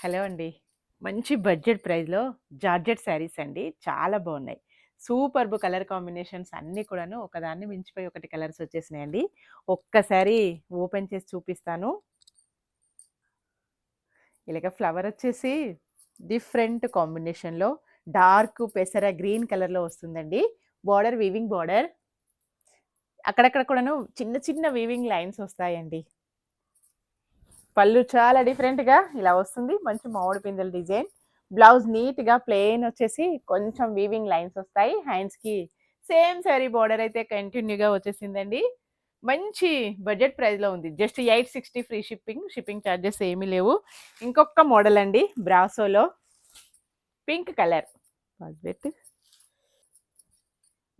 Hello అండి. మంచి budget ప్రైస్‌లో జార్జెట్ శారీస్ అండి. చాలా బాగున్నాయి సూపర్బ్ కలర్ కాంబినేషన్స్ అన్నీ కూడాను ఒకదాన్ని మించిపోయి ఒకటి కలర్స్ వచ్చేసినాయండి. ఒక్కసారి ఓపెన్ చేసి చూపిస్తాను. ఇలాగ ఫ్లవర్ వచ్చేసి డిఫరెంట్ కాంబినేషన్‌లో డార్క్ పెసర గ్రీన్ కలర్‌లో వస్తుందండి. Border weaving border. అక్కడక్కడ కూడాను చిన్న చిన్న వీవింగ్ లైన్స్ వస్తాయండి. పళ్ళు చాలా డిఫరెంట్‌గా ఇలా వస్తుంది. మంచి మామిడి పిందెల డిజైన్. బ్లౌజ్ నీట్‌గా ప్లెయిన్ వచ్చేసి కొంచెం వీవింగ్ లైన్స్ వస్తాయి. హ్యాండ్స్‌కి సేమ్ శారీ బోర్డర్ అయితే కంటిన్యూగా వచ్చేసిందండి. మంచి బడ్జెట్ ప్రైస్‌లో ఉంది. Just 860 free shipping. Shipping charges ఏమీ లేవు. ఇంకొక మోడల్ అండి బ్రాసోలో. Pink colour.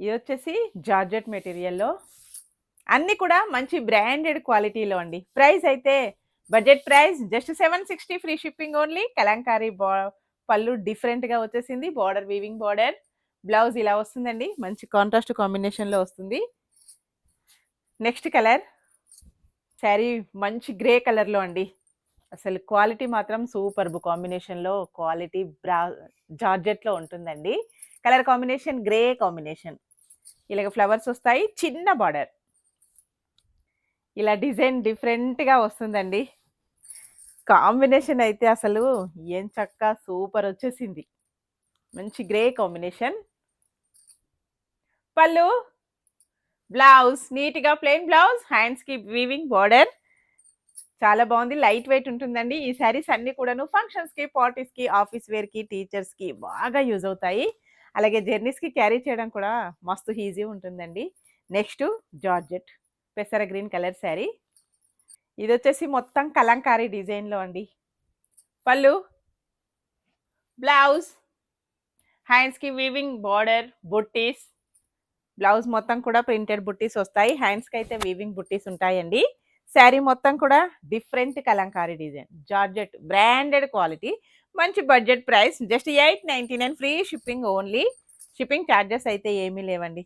ఇది వచ్చేసి జార్జెట్ మెటీరియల్‌లో. అన్నీ కూడా మంచి బ్రాండెడ్ క్వాలిటీలో అండి. ప్రైస్ అయితే budget price just 760 free shipping only. Kalamkari బా పళ్ళు డిఫరెంట్‌గా వచ్చేసింది. Border weaving border. బ్లౌజ్ ఇలా వస్తుందండి. మంచి కాంట్రాస్ట్ కాంబినేషన్‌లో వస్తుంది. Next colour. శారీ మంచి గ్రే కలర్‌లో అండి. అసలు క్వాలిటీ మాత్రం సూపర్బ్ కాంబినేషన్‌లో క్వాలిటీ బ్రా జార్జెట్‌లో ఉంటుందండి. Colour combination grey combination. ఇలాగ ఫ్లవర్స్ వస్తాయి. చిన్న బార్డర్. ఇలా డిజైన్ డిఫరెంట్‌గా వస్తుందండి. కాంబినేషన్ అయితే అసలు ఏం చక్కా సూపర్ వచ్చేసింది. మంచి గ్రే కాంబినేషన్. పళ్ళు. బ్లౌజ్ నీట్‌గా ప్లెయిన్ బ్లౌజ్. హ్యాండ్స్‌కి వీవింగ్ బార్డర్ చాలా బాగుంది లైట్ వెయిట్ ఉంటుందండి. ఈ శారీస్ అన్నీ కూడాను ఫంక్షన్స్‌కి, పార్టీస్‌కి, ఆఫీస్ వేర్‌కి, టీచర్స్‌కి బాగా యూజ్ అవుతాయి. అలాగే జర్నీస్‌కి క్యారీ చేయడం కూడా మస్తు ఈజీ ఉంటుందండి. Next georgette. పెసర గ్రీన్ కలర్ శారీ. ఇది వచ్చేసి మొత్తం కలంకారీ డిజైన్‌లో అండి. పళ్ళు. బ్లౌజ్. హ్యాండ్స్‌కి వీవింగ్ బార్డర్ బుట్టీస్. బ్లౌజ్ మొత్తం కూడా ప్రింటెడ్ బుట్టీస్ వస్తాయి. హ్యాండ్స్‌కి అయితే వీవింగ్ బుట్టీస్ ఉంటాయండి. శారీ మొత్తం కూడా different kalamkari design. Georgette branded quality. మంచి budget price just 899 free shipping only. Shipping charges అయితే ఏమీ లేవండి.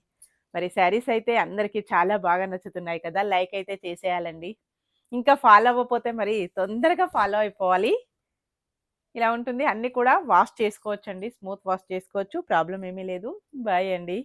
మరి శారీస్ అయితే అందరికీ చాలా బాగా నచ్చుతున్నాయి కదా! లైక్ అయితే చేసేయాలండి. ఇంకా ఫాలో అవ్వకపోతే మరి తొందరగా ఫాలో అయిపోవాలి. ఇలా ఉంటుంది. అన్నీ కూడా వాష్ చేసుకోవచ్చండి. స్మూత్ వాష్ చేసుకోవచ్చు. ప్రాబ్లమ్ ఏమీ లేదు. బాయ్ అండి.